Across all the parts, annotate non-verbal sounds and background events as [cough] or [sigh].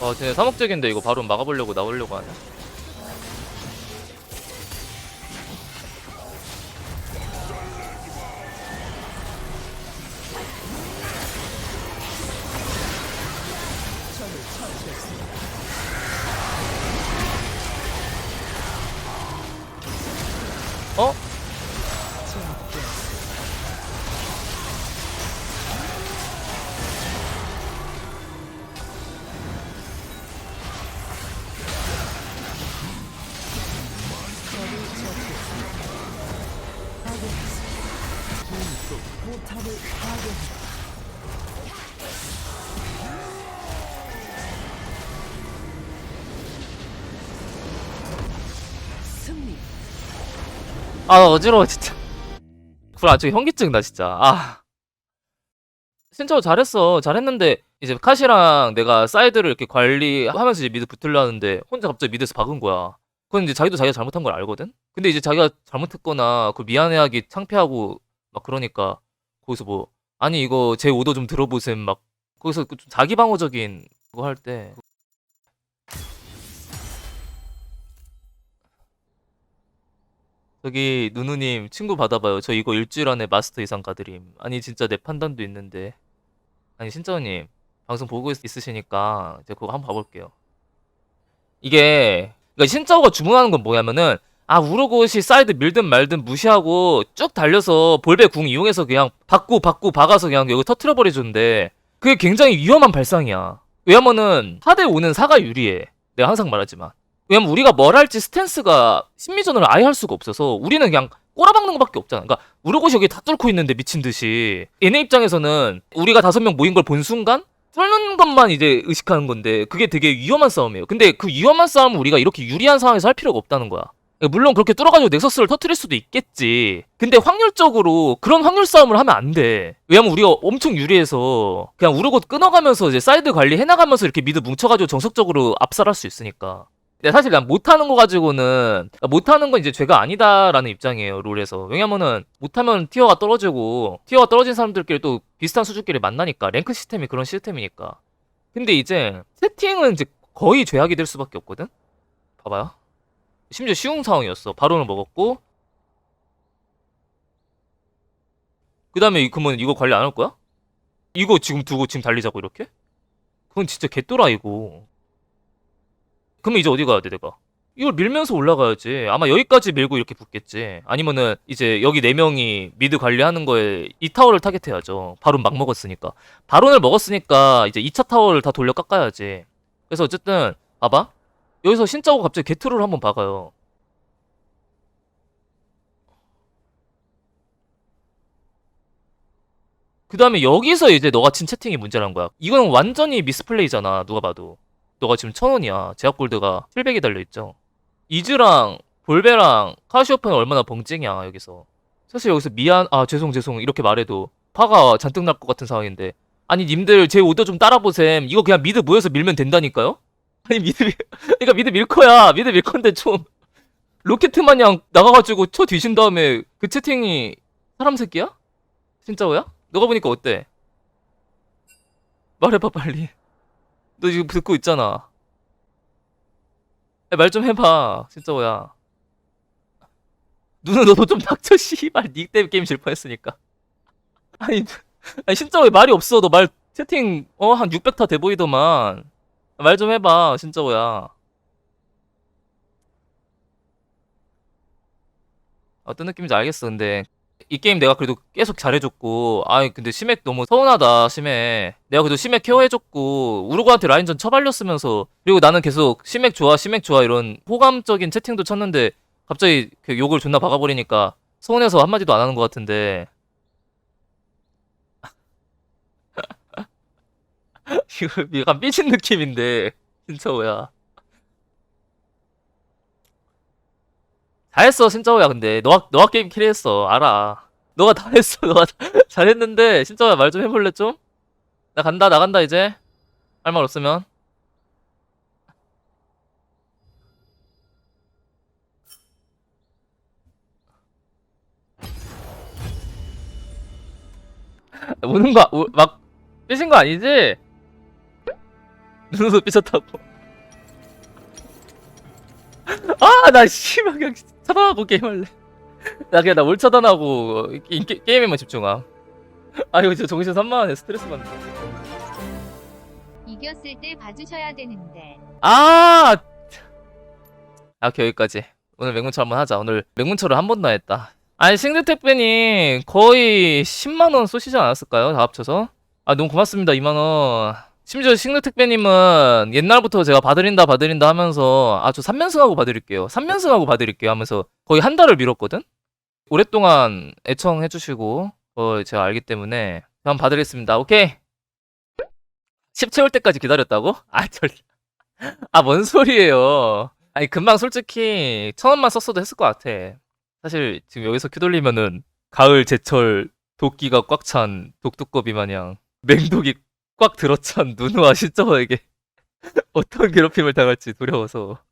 아, 쟤네 사목적인데 이거 바로 막아보려고 나오려고 하네. 아 어지러워 진짜. 그걸 아주 현기증 나 진짜. 아. 진짜 잘했어. 잘했는데 이제 카시랑 내가 사이드를 이렇게 관리하면서 이제 미드 붙으려는데 혼자 갑자기 미드에서 박은 거야. 그건 이제 자기도 자기가 잘못한 걸 알거든. 근데 이제 자기가 잘못했거나 그 미안해하기 창피하고 막 그러니까 거기서 뭐 아니 이거 제 오도 좀 들어보셈 막 거기서 그좀 자기 방어적인 그거 할 때 저기 누누님 친구 받아봐요. 저 이거 일주일 안에 마스터 이상 가드림. 아니 진짜 내 판단도 있는데. 아니 신짜오님 방송 보고 있, 있으시니까 제가 그거 한번 봐볼게요. 이게 그러니까 신짜오가 주문하는 건 뭐냐면은 아 우르고시 사이드 밀든 말든 무시하고 쭉 달려서 볼베 궁 이용해서 그냥 받고 받고 박아서 그냥 여기 터트려 버려주는데 그게 굉장히 위험한 발상이야. 왜냐면은 4대 5는 4가 유리해. 내가 항상 말하지만. 왜냐면 우리가 뭘 할지 스탠스가 심리전을 아예 할 수가 없어서 우리는 그냥 꼬라박는 것밖에 없잖아. 그러니까 우르고시 여기 다 뚫고 있는데 미친 듯이 얘네 입장에서는 우리가 다섯 명 모인 걸 본 순간 뚫는 것만 이제 의식하는 건데 그게 되게 위험한 싸움이에요. 근데 그 위험한 싸움을 우리가 이렇게 유리한 상황에서 할 필요가 없다는 거야. 그러니까 물론 그렇게 뚫어가지고 넥서스를 터트릴 수도 있겠지. 근데 확률적으로 그런 확률 싸움을 하면 안 돼. 왜냐면 우리가 엄청 유리해서 그냥 우르고 끊어가면서 이제 사이드 관리 해나가면서 이렇게 미드 뭉쳐가지고 정석적으로 압살할 수 있으니까. 근데 사실 난 못하는 거 가지고는 못하는 건 이제 죄가 아니다라는 입장이에요 롤에서 왜냐면은 못하면 티어가 떨어지고 티어가 떨어진 사람들끼리 또 비슷한 수준끼리 만나니까 랭크 시스템이 그런 시스템이니까 근데 이제 세팅은 이제 거의 죄악이 될 수밖에 없거든 봐봐요 심지어 쉬운 상황이었어 바론을 먹었고 그 다음에 그러면 이거 관리 안 할 거야? 이거 지금 두고 지금 달리자고 이렇게? 그건 진짜 개또라이고 그러면 이제 어디 가야 돼 내가? 이걸 밀면서 올라가야지. 아마 여기까지 밀고 이렇게 붙겠지. 아니면은 이제 여기 네 명이 미드 관리하는 거에 이 타워를 타겟해야죠. 바론 막 먹었으니까. 바론을 먹었으니까 이제 2차 타워를 다 돌려 깎아야지. 그래서 어쨌든 봐봐. 여기서 신짜고 갑자기 게트로를 한번 박아요. 그 다음에 여기서 이제 너가 친 채팅이 문제란 거야. 이건 완전히 미스플레이잖아. 누가 봐도. 너가 지금 천 원이야. 제약 골드가 700이 달려있죠. 이즈랑 볼베랑 카시오페는 얼마나 벙쟁이야, 여기서. 사실 여기서 미안, 아, 죄송, 죄송. 이렇게 말해도 화가 잔뜩 날 것 같은 상황인데. 아니, 님들 제 오더 좀 따라보셈. 이거 그냥 미드 모여서 밀면 된다니까요? 아니, 미드, 밀, 그러니까 미드 밀 거야. 미드 밀 건데 좀. 로켓 마냥 나가가지고 쳐 뒤진 다음에 그 채팅이 사람 새끼야? 진짜오야? 너가 보니까 어때? 말해봐, 빨리. 너 지금 듣고 있잖아. 말 좀 해봐, 진짜 뭐야. 누나 너도 좀 닥쳐, 씨발. 니 때문에 게임 질 뻔했으니까. 아니, 아니 진짜 왜 말이 없어? 너 말 채팅 어 한 600타 돼 보이더만. 말 좀 해봐, 진짜 뭐야. 어떤 느낌인지 알겠어, 근데. 이 게임 내가 그래도 계속 잘해줬고 아이 근데 심액 너무 서운하다 심액 내가 그래도 심액 케어해줬고 우르고한테 라인전 처발렸으면서 그리고 나는 계속 심액 좋아 심액 좋아 이런 호감적인 채팅도 쳤는데 갑자기 그 욕을 존나 박아버리니까 서운해서 한마디도 안 하는 것 같은데 [laughs] 이거 약간 삐진 느낌인데. 진짜 뭐야. 다 했어 신짜오야 근데. 너가 너가 게임 킬했어. 알아. 너가 다 했어 너가 다- [laughs] 잘했는데. 신짜오야 말 좀 해볼래 좀? 나 간다 나간다 이제. 할 말 없으면. 우는 거 막 삐진 거 아니지? 눈도 삐졌다고. [laughs] 아, 나 씨발 그냥 차단하고 게임할래. 나 그냥 나올 차단하고 이- 게, 게임에만 집중함. 아이고 저 정신 산만하네 스트레스 받네. 이겼을 때 봐주셔야 되는데. 아! 아, 여기까지. 오늘 맹문철 한번 하자. 오늘 맹문철을 한 번도 안 했다. 아니, 싱드택배님 거의 10만 원 쏘시지 않았을까요? 다 합쳐서? 아, 너무 고맙습니다. 2만 원. 심지어 싱드택배님은 옛날부터 제가 봐드린다, 봐드린다 하면서 아, 저 3연승하고 봐드릴게요. 3연승하고 봐드릴게요 하면서 거의 한 달을 미뤘거든? 오랫동안 애청해주시고, 어, 제가 알기 때문에 한번 봐드리겠습니다. 오케이. 10 채울 때까지 기다렸다고? [laughs] 아, 절 아, 뭔 소리예요. 아니, 금방 솔직히 천 원만 썼어도 했을 것 같아. 사실 지금 여기서 큐 돌리면은 가을 제철 도끼가 꽉 찬 독두꺼비 마냥 맹독이 꽉 들어찬 누누와 신정어에게 [laughs] 어떤 괴롭힘을 당할지 두려워서.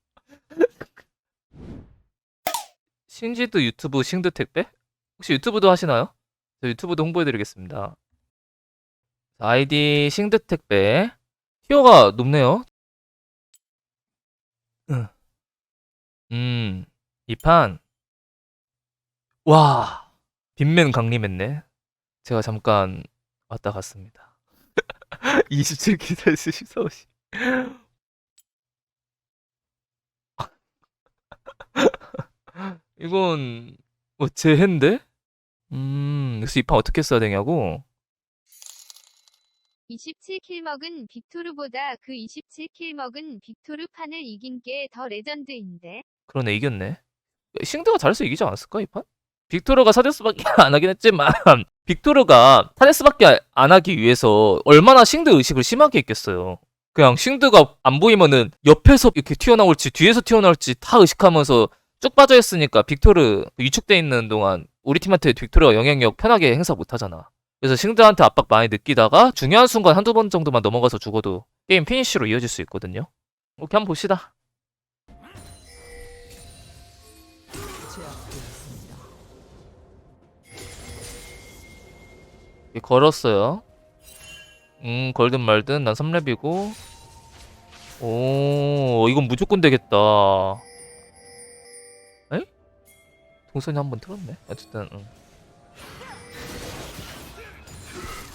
신지도 유튜브 싱드 택배? 혹시 유튜브도 하시나요? 저 유튜브도 홍보해드리겠습니다. 아이디 싱드 택배. 티어가 높네요. 음, 이 판. 와, 빈맨 강림했네. 제가 잠깐 왔다 갔습니다. 27기사 14시. 이건 뭐제 핸데? 음, 그래서 이판 어떻게 써야 되냐고? 27킬 먹은 빅토르보다 그 27킬 먹은 빅토르 판을 이긴 게 더 레전드인데. 그러네 이겼네. 싱드가 잘해서 이기지 않았을까 이 판? 빅토르가 사데스밖에 안 하긴 했지만 빅토르가 사데스밖에 안 하기 위해서 얼마나 싱드 의식을 심하게 했겠어요. 그냥 싱드가 안 보이면은 옆에서 이렇게 튀어나올지 뒤에서 튀어나올지 다 의식하면서 쭉 빠져 있으니까 빅토르 위축돼 있는 동안 우리 팀한테 빅토르가 영향력 편하게 행사 못 하잖아. 그래서 싱드한테 압박 많이 느끼다가 중요한 순간 한두 번 정도만 넘어가서 죽어도 게임 피니쉬로 이어질 수 있거든요. 오케이 한번 봅시다. 걸었어요. 음, 걸든 말든 난 3렙이고. 오, 이건 무조건 되겠다. 에? 동선이 한 번 틀었네. 어쨌든, 응.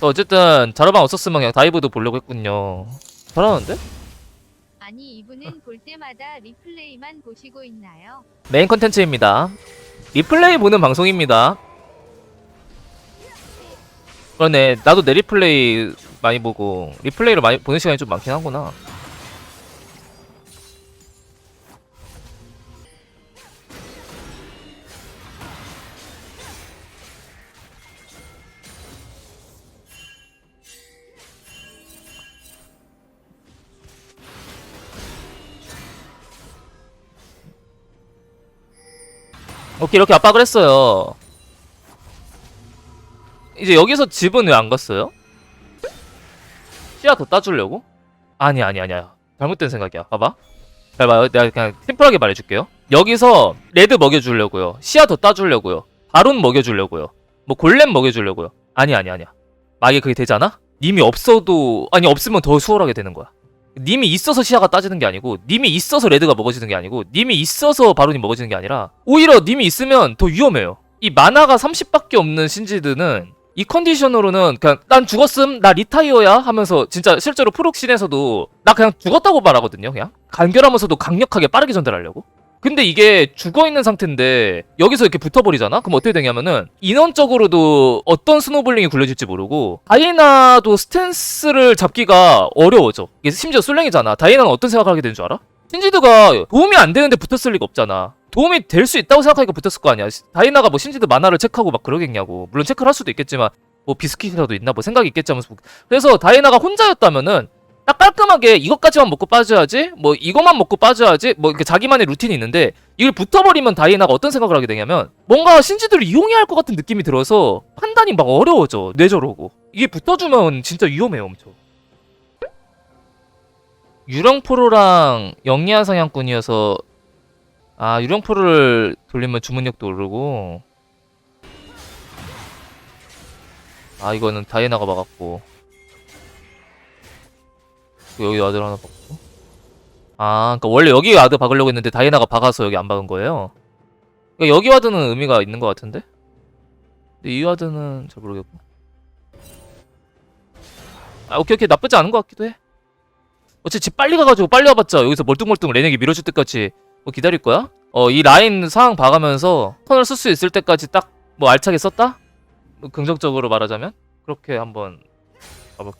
어, 어쨌든 자르방 없었으면 그냥 다이브도 보려고 했군요. 잘하는데? 아니 이분은 볼 때마다 리플레이만 보시고 있나요? 메인 컨텐츠입니다. 리플레이 보는 방송입니다. 그러네. 나도 내 리플레이 많이 보고 리플레이를 많이 보는 시간이 좀 많긴 하구나. 오케이 이렇게 압박을 했어요. 이제 여기서 집은 왜 안 갔어요? 시야 더 따주려고? 아니 아니 아니야. 잘못된 생각이야. 봐봐. 잘 봐요. 내가 그냥 심플하게 말해줄게요. 여기서 레드 먹여주려고요. 시야 더 따주려고요. 바론 먹여주려고요. 뭐 골렘 먹여주려고요. 아니 아니 아니야. 만약에 그게 되잖아? 님이 없어도 아니 없으면 더 수월하게 되는 거야. 님이 있어서 시야가 따지는 게 아니고 님이 있어서 레드가 먹어지는 게 아니고 님이 있어서 바론이 먹어지는 게 아니라 오히려 님이 있으면 더 위험해요. 이 마나가 30밖에 없는 신지드는 이 컨디션으로는 그냥 난 죽었음 나 리타이어야 하면서 진짜 실제로 프록신에서도 나 그냥 죽었다고 말하거든요 그냥. 간결하면서도 강력하게 빠르게 전달하려고. 근데 이게 죽어있는 상태인데 여기서 이렇게 붙어버리잖아? 그럼 어떻게 되냐면은 인원적으로도 어떤 스노블링이 굴려질지 모르고 다이나도 스탠스를 잡기가 어려워져. 이게 심지어 술랭이잖아. 다이나는 어떤 생각을 하게 되는 줄 알아? 신지드가 도움이 안 되는데 붙었을 리가 없잖아 도움이 될 수 있다고 생각하니까 붙었을 거 아니야. 다이나가 뭐 신지드 만화를 체크하고 막 그러겠냐고. 물론 체크를 할 수도 있겠지만 뭐 비스킷이라도 있나 뭐 생각이 있겠지 하면서 그래서 다이나가 혼자였다면은 딱 깔끔하게 이것까지만 먹고 빠져야지 뭐 이것만 먹고 빠져야지 뭐 이렇게 자기만의 루틴이 있는데 이걸 붙어버리면 다이나가 어떤 생각을 하게 되냐면 뭔가 신지들을 이용해야 할 것 같은 느낌이 들어서 판단이 막 어려워져 뇌저러고. 이게 붙어주면 진짜 위험해요 엄청. 유령포로랑 영리한 사냥꾼이어서 아 유령포로를 돌리면 주문력도 오르고 아 이거는 다이나가 막았고 여기 와드 하나 박고. 아, 그러니까 원래 여기 와드 박으려고 했는데 다이나가 박아서 여기 안 박은 거예요. 그러니까 여기 와드는 의미가 있는 것 같은데? 근데 이 와드는 잘 모르겠고. 아, 오케이 오케이 나쁘지 않은 것 같기도 해. 어차피 집 빨리 가가지고 빨리 와봤자 여기서 멀뚱멀뚱 레넥이 밀어줄 때까지 뭐 기다릴 거야? 어, 이 라인 상황 봐가면서 턴을 쓸 수 있을 때까지 딱 뭐 알차게 썼다? 뭐 긍정적으로 말하자면 그렇게 한번 가볼게.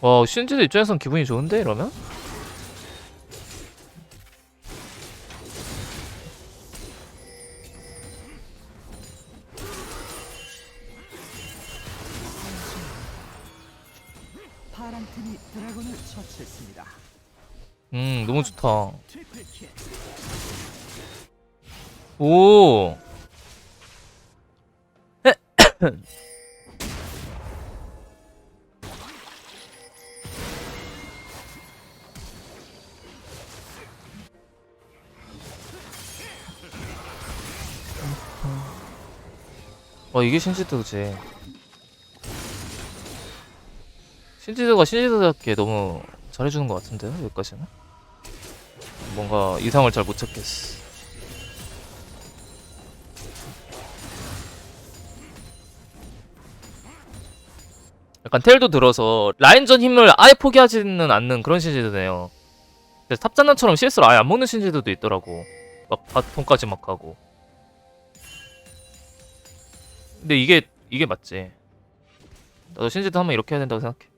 와 신지도 입장에선 기분이 좋은데 이러면? 팀이 드래곤을 처치했습니다. 음 너무 좋다. 트리플 킬. 오. 와 [coughs] 이게 신지드지. 신지드가 신지드답게 너무 잘해주는 것 같은데요 여기까지는. 뭔가 이상을 잘 못 찾겠어. 약간 텔도 들어서 라인전 힘을 아예 포기하지는 않는 그런 신지드네요. 근데 탑잔난처럼 CS를 아예 안 먹는 신지드도 있더라고. 막 바통까지 막 가고. 근데 이게 이게 맞지. 나도 신지드 하면 이렇게 해야 된다고 생각해.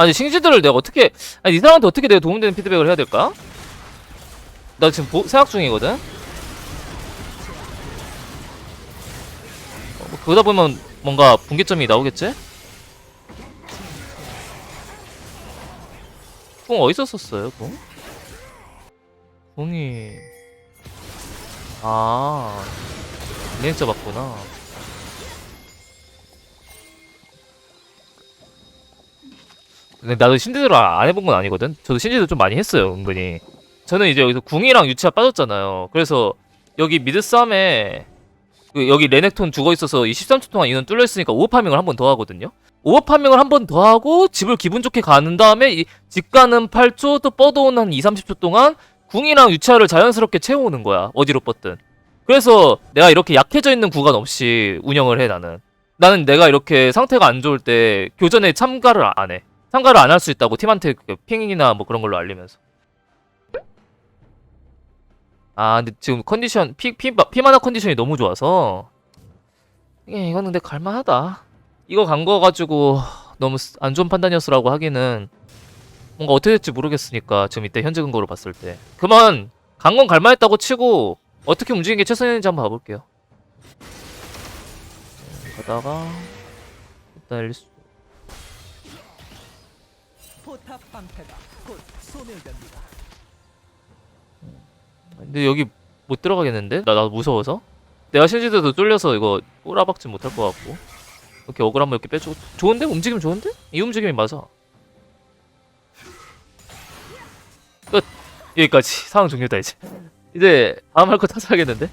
아니 신지드를 내가 어떻게 아니 이 사람한테 어떻게 내가 도움되는 피드백을 해야 될까? 나 지금 보, 생각 중이거든. 어, 뭐 그러다 보면 뭔가 분기점이 나오겠지? 궁 어디서 썼어요, 궁? 궁이 아 리액자 맞구나. 나도 신지드를 안 해본 건 아니거든. 저도 신지드 좀 많이 했어요, 은근히. 저는 이제 여기서 궁이랑 유치가 빠졌잖아요. 그래서 여기 미드 싸움에 그 여기 레넥톤 죽어 있어서 이 13초 동안 인원 뚫려 있으니까 오버 파밍을 한 번 더 하거든요. 오버 파밍을 한 번 더 하고 집을 기분 좋게 가는 다음에 이 집 가는 8초 또 뻗어오는 한 2, 30초 동안 궁이랑 유치아를 자연스럽게 채워오는 거야. 어디로 뻗든. 그래서 내가 이렇게 약해져 있는 구간 없이 운영을 해 나는. 나는 내가 이렇게 상태가 안 좋을 때 교전에 참가를 안 해. 참가를 안 할 수 있다고 팀한테 그 핑이나 뭐 그런 걸로 알리면서. 아 근데 지금 컨디션 피, 피, 피마나 컨디션이 너무 좋아서. 예, 이거는 근데 갈만하다. 이거 간 거 가지고 너무 쓰- 안 좋은 판단이었으라고 하기는 뭔가 어떻게 될지 모르겠으니까 지금 이때 현재 근거로 봤을 때. 그만! 간 건 갈만했다고 치고 어떻게 움직이는 게 최선인지 한번 봐볼게요. 음, 가다가 일단 포탑 방패가 곧 소멸됩니다. 근데 여기 못 들어가겠는데? 나, 나 무서워서? 내가 실지도도 쫄려서 이거 꼬라박지 못할 것 같고 이렇게 어글 한번 이렇게 빼주고 좋은데? 움직임 좋은데? 이 움직임이 맞아 끝 여기까지 [laughs] 상황 종료다 이제 이제 다음 할 거 타서 하겠는데?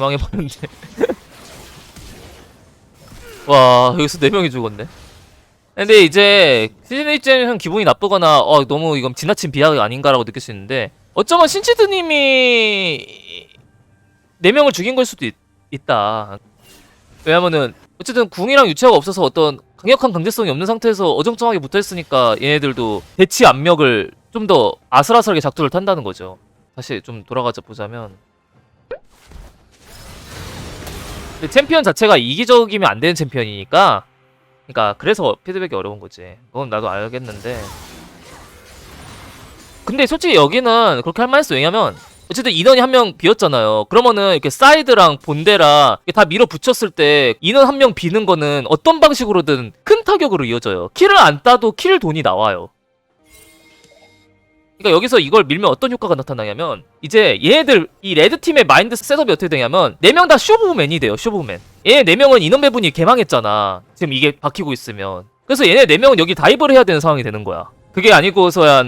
개망해버렸네 [laughs] 와 여기서 4명이 죽었네. 근데 이제 시즌 1쯤 기분이 나쁘거나 어 너무 이건 지나친 비하가 아닌가라고 느낄 수 있는데 어쩌면 신치드님이 4명을 죽인 걸 수도 있, 있다. 왜냐면은 어쨌든 궁이랑 유체가 없어서 어떤 강력한 강제성이 없는 상태에서 어정쩡하게 붙어있으니까 얘네들도 대치 압력을 좀 더 아슬아슬하게 작두를 탄다는 거죠. 다시 좀 돌아가자 보자면 챔피언 자체가 이기적이면 안 되는 챔피언이니까 그러니까 그래서 피드백이 어려운 거지. 그건 나도 알겠는데. 근데 솔직히 여기는 그렇게 할 만했어. 왜냐면 어쨌든 인원이 한 명 비었잖아요. 그러면은 이렇게 사이드랑 이렇게 다 밀어붙였을 때 인원 한 명 비는 거는 어떤 방식으로든 큰 타격으로 이어져요. 킬을 안 따도 킬 돈이 나와요 그러니까 여기서 이걸 밀면 어떤 효과가 나타나냐면 이제 얘네들 이 레드 팀의 마인드 셋업이 어떻게 되냐면 네명다 쇼부맨이 돼요 쇼부맨. 얘네 네 명은 인원 배분이 개망했잖아. 지금 이게 박히고 있으면. 그래서 얘네 네 명은 여기 다이브를 해야 되는 상황이 되는 거야. 그게 아니고서야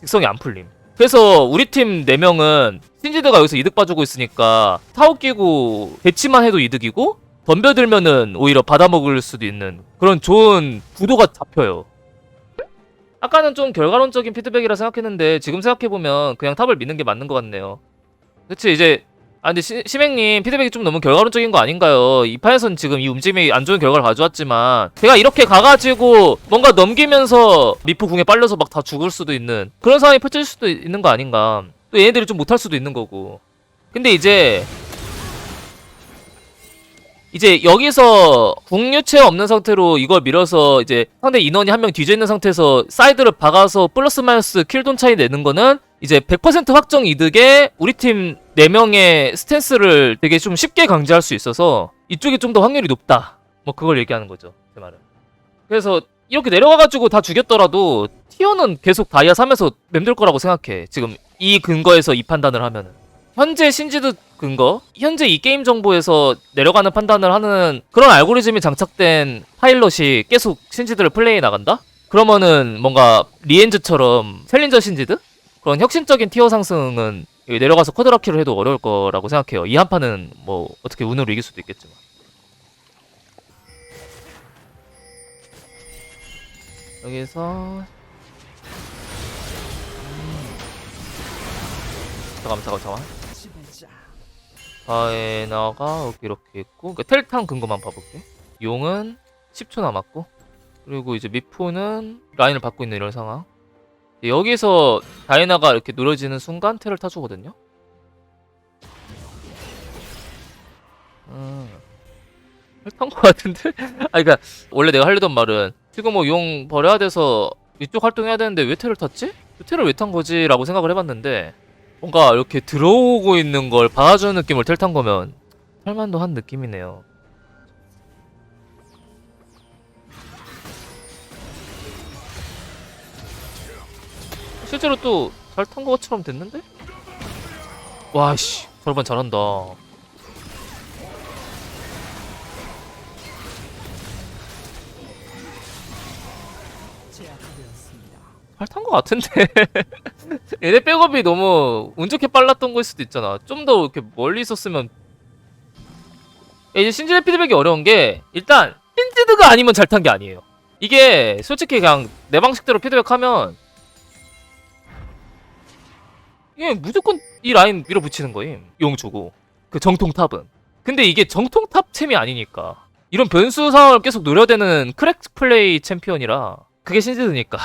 직성이 안 풀림. 그래서 우리 팀 네명은 신지드가 여기서 이득 봐주고 있으니까 타워 끼고 대치만 해도 이득이고 덤벼들면은 오히려 받아먹을 수도 있는 그런 좋은 구도가 잡혀요 아까는 좀 결과론적인 피드백이라 생각했는데 지금 생각해보면 그냥 탑을 믿는 게 맞는 것 같네요. 그치 이제 아 근데 시, 시맹님 피드백이 좀 너무 결과론적인 거 아닌가요? 이 판에선 지금 이 움직임이 안 좋은 결과를 가져왔지만 제가 이렇게 가가지고 뭔가 넘기면서 미포 궁에 빨려서 막 다 죽을 수도 있는 그런 상황이 펼쳐질 수도 있는 거 아닌가 또 얘네들이 좀 못할 수도 있는 거고 근데 이제 이제 여기서 국유체 없는 상태로 이걸 밀어서 이제 상대 인원이 한 명 뒤져 있는 상태에서 사이드를 박아서 플러스 마이너스 킬돈 차이 내는 거는 이제 100% 확정 이득에 우리 팀 4명의 스탠스를 되게 좀 쉽게 강제할 수 있어서 이쪽이 좀 더 확률이 높다. 뭐 그걸 얘기하는 거죠. 제 말은. 그래서 이렇게 내려가가지고 다 죽였더라도 티어는 계속 다이아 3에서 맴돌 거라고 생각해. 지금 이 근거에서 이 판단을 하면은. 현재 신지드 근거, 현재 이 게임 정보에서 내려가는 판단을 하는 그런 알고리즘이 장착된 파일럿이 계속 신지드를 플레이해 나간다? 그러면은 뭔가 리엔즈처럼 챌린저 신지드? 그런 혁신적인 티어 상승은 내려가서 쿼드라키를 해도 어려울 거라고 생각해요. 이 한 판은 뭐 어떻게 운으로 이길 수도 있겠지만. 여기서 음. 잠깐만 잠깐만 잠깐만. 다에나가 여기 이렇게 있고 그러니까 텔탄 근거만 봐볼게 용은 10초 남았고 그리고 이제 미포는 라인을 받고 있는 이런 상황 여기서 다이나가 이렇게 누려지는 순간 텔을 타주거든요 음. 탈것 같은데? [laughs] 아 그니까 원래 내가 하려던 말은 지금 뭐 용 버려야 돼서 이쪽 활동해야 되는데 왜 텔을 탔지? 텔을 왜탄 거지? 라고 생각을 해봤는데 뭔가 이렇게 들어오고 있는 걸 받아주는 느낌을 텔탄 거면 할만도 한 느낌이네요. 실제로 또 잘 탄 것처럼 됐는데? 와씨 절반 잘한다. 제압되었습니다. 잘탄것 같은데. [laughs] 얘네 백업이 너무 운 좋게 빨랐던 거일 수도 있잖아. 좀 더 이렇게 멀리 있었으면. 야, 이제 신지드 피드백이 어려운 게 일단 신지드가 아니면 잘 탄 게 아니에요. 이게 솔직히 그냥 내 방식대로 피드백하면 이게 무조건 이 라인 밀어붙이는 거임 용 주고. 그 정통 탑은. 근데 이게 정통 탑 챔이 아니니까. 이런 변수 상황을 계속 노려대는 크랙 플레이 챔피언이라 그게 신지드니까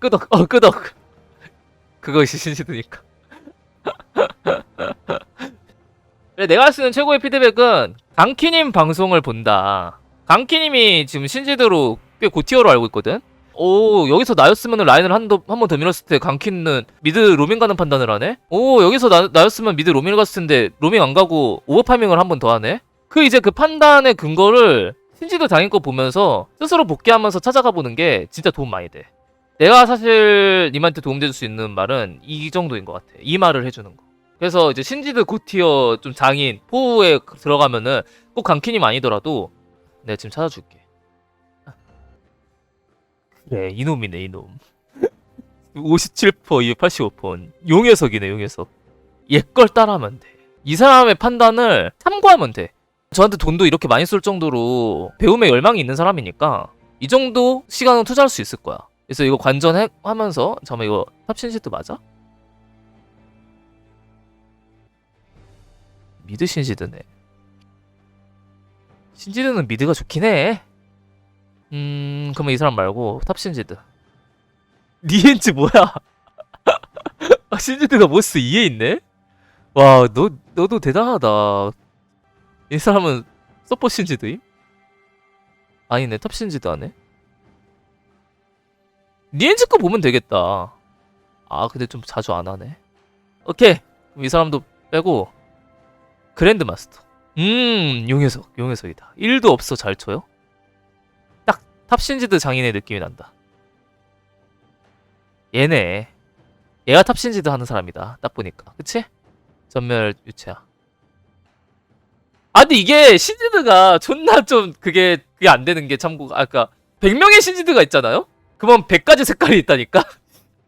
끄덕 어 끄덕. 그것이 신시드니까. [laughs] 그래 내가 있는 최고의 피드백은 강키님 방송을 본다. 강키님이 지금 신지드로 꽤 고티어로 알고 있거든? 오 여기서 나였으면 라인을 한번더 밀었을 때 강키는 미드 로밍 가는 판단을 하네? 오 여기서 나, 나였으면 미드 로밍을 갔을 텐데 로밍 안 가고 오버파밍을 한 번 더 하네? 그 이제 그 판단의 근거를 신지드 당인 거 보면서 스스로 복귀하면서 찾아가 보는 게 진짜 도움 많이 돼 내가 사실 님한테 도움될 수 있는 말은 이 정도인 것 같아. 이 말을 해주는 거. 그래서 이제 신지드 고티어 좀 장인 포에 들어가면은 꼭 강키님 아니더라도 내가 지금 찾아줄게. 그래 이놈이네 이놈. 57% 285% 용해석이네 용해석. 얘 걸 따라하면 돼. 이 사람의 판단을 참고하면 돼. 저한테 돈도 이렇게 많이 쏠 정도로 배움에 열망이 있는 사람이니까 이 정도 시간은 투자할 수 있을 거야. 그래서 이거 관전하면서 잠깐만 이거 탑신시트 맞아? 미드 신시드네 신지드는 미드가 좋긴 해 음... 그러면 이 사람 말고 탑신시드 니엔즈 뭐야? [laughs] 아, 신지드가 모스 2에 있네? 와, 너, 너도 대단하다. 이 사람은 서포 신지드임? 아니네, 탑 신지드 하네. 니엔즈 거 보면 되겠다. 아, 근데 좀 자주 안 하네. 오케이. 이 사람도 빼고, 그랜드 마스터. 음, 용해석, 용해석이다. 1도 없어, 잘 쳐요? 딱, 탑 신지드 장인의 느낌이 난다. 얘네. 얘가 탑 신지드 하는 사람이다. 딱 보니까. 그치? 전멸 유체야. 아, 근데 이게 신지드가 존나 좀 그게, 그게 안 되는 게 참고, 아까, 100명의 신지드가 있잖아요? 그러면 100가지 색깔이 있다니까?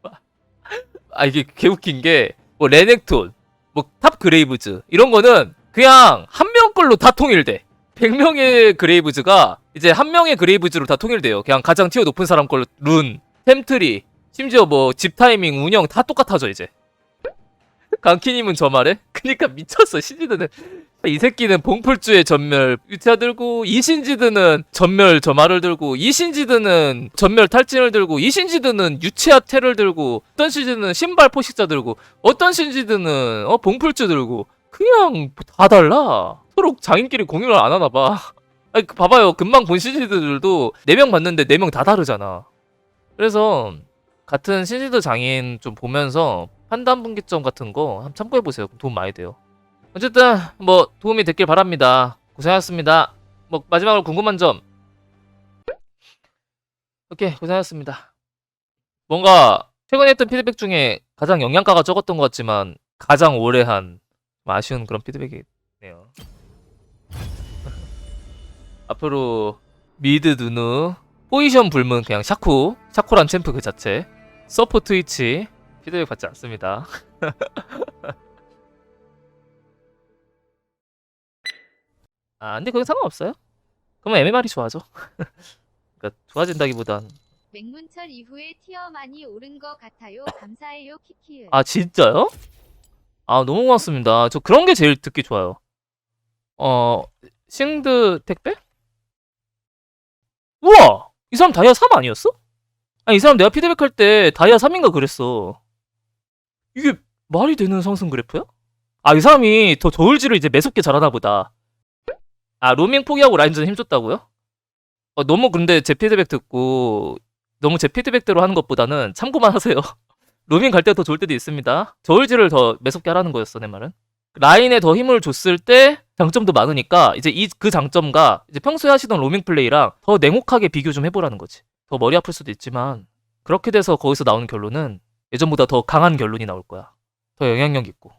[laughs] 아, 이게 개웃긴 게, 뭐, 레넥톤, 뭐, 탑 그레이브즈, 이런 거는 그냥 한 명 걸로 다 통일돼. 100명의 그레이브즈가 이제 한 명의 그레이브즈로 다 통일돼요. 그냥 가장 티어 높은 사람 걸로 룬, 템트리, 심지어 뭐 집 타이밍, 운영 다 똑같아져 이제. [laughs] 강키님은 저 말해? 그니까 미쳤어 신지드는 이 새끼는 봉풀주의 전멸. 유티아 들고 이신지드는 전멸 저말을 들고 이신지드는 전멸 탈진을 들고 이신지드는 유치아 테를 들고 어떤 신지드는 신발 포식자 들고 어떤 신지드는 어 봉풀주 들고 그냥 다 달라. 서로 장인끼리 공유를 안 하나 봐. 아니 그 봐봐요. 금방 본 신지드들도 4명 봤는데 4명 다 다르잖아. 그래서 같은 신지드 장인 좀 보면서 판단 분기점 같은 거 한번 참고해 보세요. 도움 많이 돼요. 어쨌든 뭐 도움이 됐길 바랍니다. 고생하셨습니다. 뭐 마지막으로 궁금한 점. 오케이 고생하셨습니다. 뭔가 최근에 했던 피드백 중에 가장 영양가가 적었던 것 같지만 가장 오래 한 아쉬운 그런 피드백이네요. [laughs] 앞으로 미드 누누 포지션 불문 그냥 샤코 샤코란 챔프 그 자체 서포 트위치 피드백 받지 않습니다. [laughs] 아, 근데 그건 상관없어요. 그러면 MMR이 좋아져. [laughs] 그러니까 좋아진다기보단 맹문철 이후에 티어 많이 오른 것 같아요. 감사해요 키키을. 아 진짜요? 아 너무 고맙습니다. 저 그런 게 제일 듣기 좋아요. 어 싱드 택배? 우와 이 사람 다이아 3 아니었어? 아니 이 사람 내가 피드백 할 때 다이아 3인가 그랬어. 이게 말이 되는 상승 그래프야? 아 이 사람이 더 저울질을 이제 매섭게 잘하나 보다. 아 로밍 포기하고 라인전 힘줬다고요? 어, 너무 근데 제 피드백 듣고 너무 제 피드백대로 하는 것보다는 참고만 하세요. [laughs] 로밍 갈 때 더 좋을 때도 있습니다. 저울질을 더 매섭게 하라는 거였어, 내 말은. 라인에 더 힘을 줬을 때 장점도 많으니까 이제 이 그 장점과 이제 평소에 하시던 로밍 플레이랑 더 냉혹하게 비교 좀 해보라는 거지. 더 머리 아플 수도 있지만 그렇게 돼서 거기서 나오는 결론은 예전보다 더 강한 결론이 나올 거야. 더 영향력 있고.